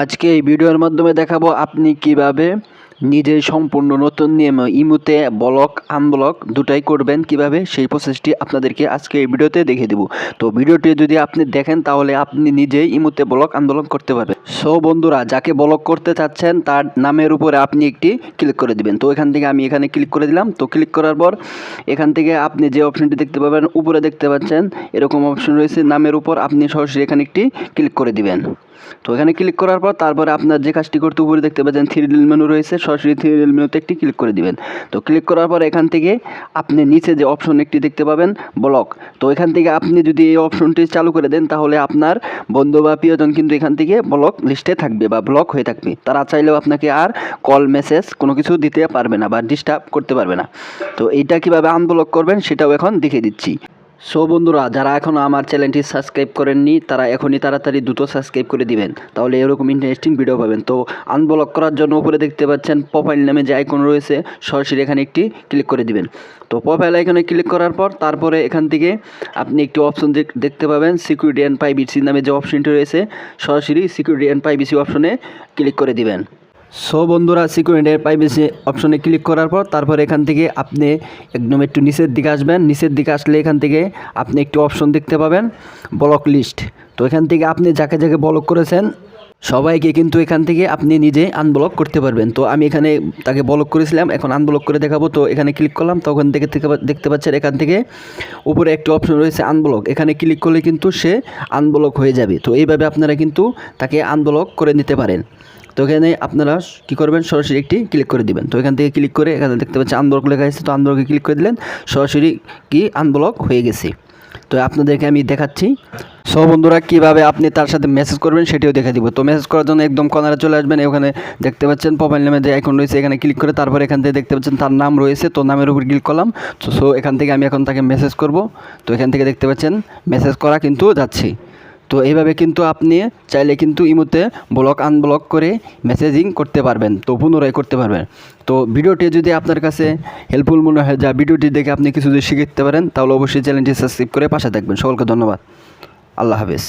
আজকে এই ভিডিওর মাধ্যমে দেখাবো আপনি কীভাবে নিজের সম্পূর্ণ নতুন নিয়মে ইমুতে ব্লক, আনব্লক দুটাই করবেন কীভাবে, সেই প্রসেসটি আপনাদেরকে আজকে এই ভিডিওতে দেখিয়ে দেবো। তো ভিডিওটি যদি আপনি দেখেন, তাহলে আপনি নিজেই ইমুতে ব্লক আন্দোলন করতে পারবেন। সো বন্ধুরা, যাকে ব্লক করতে চাচ্ছেন, তার নামের উপরে আপনি একটি ক্লিক করে দিবেন। তো এখান থেকে আমি এখানে ক্লিক করে দিলাম। তো ক্লিক করার পর এখান থেকে আপনি যে অপশনটি দেখতে পাবেন, উপরে দেখতে পাচ্ছেন, এরকম অপশন রয়েছে। নামের উপর আপনি সরাসরি এখানে একটি ক্লিক করে দিবেন। তো এখানে ক্লিক করার পর তারপরে আপনার যে কাজটি করতে উপরে দেখতে পাচ্ছেন থ্রি ডিল মেনু রয়েছে। সরাসরি থ্রি ডিল মেনুতে একটি ক্লিক করে দিবেন। তো ক্লিক করার পর এখান থেকে আপনি নিচে যে অপশন একটি দেখতে পাবেন ব্লক তো এখান থেকে আপনি যদি এই অপশনটি চালু করে দেন, তাহলে আপনার বন্ধু বা প্রিয়জন কিন্তু এখান থেকে ব্লক লিস্টে থাকবে বা ব্লক হয়ে থাকবে। তারা চাইলেও আপনাকে আর কল মেসেজ কোনো কিছু দিতে পারবে না বা ডিস্টার্ব করতে পারবে না। তো এইটা কীভাবে আনব্লক করবেন, সেটাও এখন দেখিয়ে দিচ্ছি। সো বন্ধুরা, যারা এখনও আমার চ্যানেলটি সাবস্ক্রাইব করেননি, তারা এখনই তাড়াতাড়ি দ্রুত সাবস্ক্রাইব করে দিবেন। তাহলে এরকম ইন্টারেস্টিং ভিডিও পাবেন। তো আনব্লক করার জন্য উপরে দেখতে পাচ্ছেন প্রোফাইল নামে যে আইকন রয়েছে, সরাসরি এখানে একটি ক্লিক করে দিবেন। তো প্রোফাইল আইকনে ক্লিক করার পর, তারপরে এখান থেকে আপনি একটি অপশন দেখতে পাবেন সিকিউরিটি অ্যান্ড প্রাইভেসি নামে যে অপশনটি রয়েছে, সরাসরি সিকিউরিটি অ্যান্ড প্রাইভেসি অপশনে ক্লিক করে দিবেন। সো বন্ধুরা সিকিউরিটি প্রাইভেসি অপশনে ক্লিক করার পর তারপর এখান থেকে আপনি একদম একটু নিচের দিকে আসবেন। নিচের দিকে আসলে এখান থেকে আপনি একটি অপশন দেখতে পাবেন ব্লক লিস্ট তো এখান থেকে আপনি যাকে যাকে ব্লক করেছেন, সবাইকে কিন্তু এখান থেকে আপনি নিজে আনব্লক করতে পারবেন। তো আমি এখানে তাকে ব্লক করেছিলাম, এখন আনব্লক করে দেখাবো। তো এখানে ক্লিক করলাম তখন থেকে দেখতে পাচ্ছেন এখান থেকে উপরে একটি অপশন রয়েছে আনব্লক এখানে ক্লিক করলে কিন্তু সে আনব্লক হয়ে যাবে। তো এইভাবে আপনারা কিন্তু তাকে আনব্লক করে নিতে পারেন। তো এখানে আপনারা কী করবেন? সরাসরি একটি ক্লিক করে দিবেন। তো এখান থেকে ক্লিক করে এখানে দেখতে পাচ্ছেন আনব্লক লেখা আছে। তো আনব্লকে ক্লিক করে দিলেন। সরাসরি কি আনব্লক হয়ে গেছে। তো আপনাদেরকে আমি দেখাচ্ছি। সব বন্ধুরা, কীভাবে আপনি তার সাথে মেসেজ করবেন সেটিও দেখে দিব। তো মেসেজ করার জন্য একদম কর্নারে চলে আসবেন। ওখানে দেখতে পাচ্ছেন মোবাইল নামে যে আইকন রয়েছে, এখানে ক্লিক করে তারপর এখান থেকে দেখতে পাচ্ছেন তার নাম রয়েছে। তো নামের উপর ক্লিক করলাম। তো সো এখান থেকে আমি এখন তাকে মেসেজ করব। তো এখান থেকে দেখতে পাচ্ছেন মেসেজ করা কিন্তু যাচ্ছি। তো এইভাবে কিন্তু আপনি চাইলে কিন্তু ইমোতে ব্লক আনব্লক করে মেসেজিং করতে পারবেন, তো পুনরায় করতে পারবেন। তো ভিডিওটি যদি আপনার কাছে হেল্পফুল মনে হয়, যা ভিডিওটি দেখে আপনি কিছু যদি শিখতে পারেন, তাহলে অবশ্যই চ্যানেলটি সাবস্ক্রাইব করে পাশে থাকবেন। সকলকে ধন্যবাদ। আল্লাহ হাফেজ।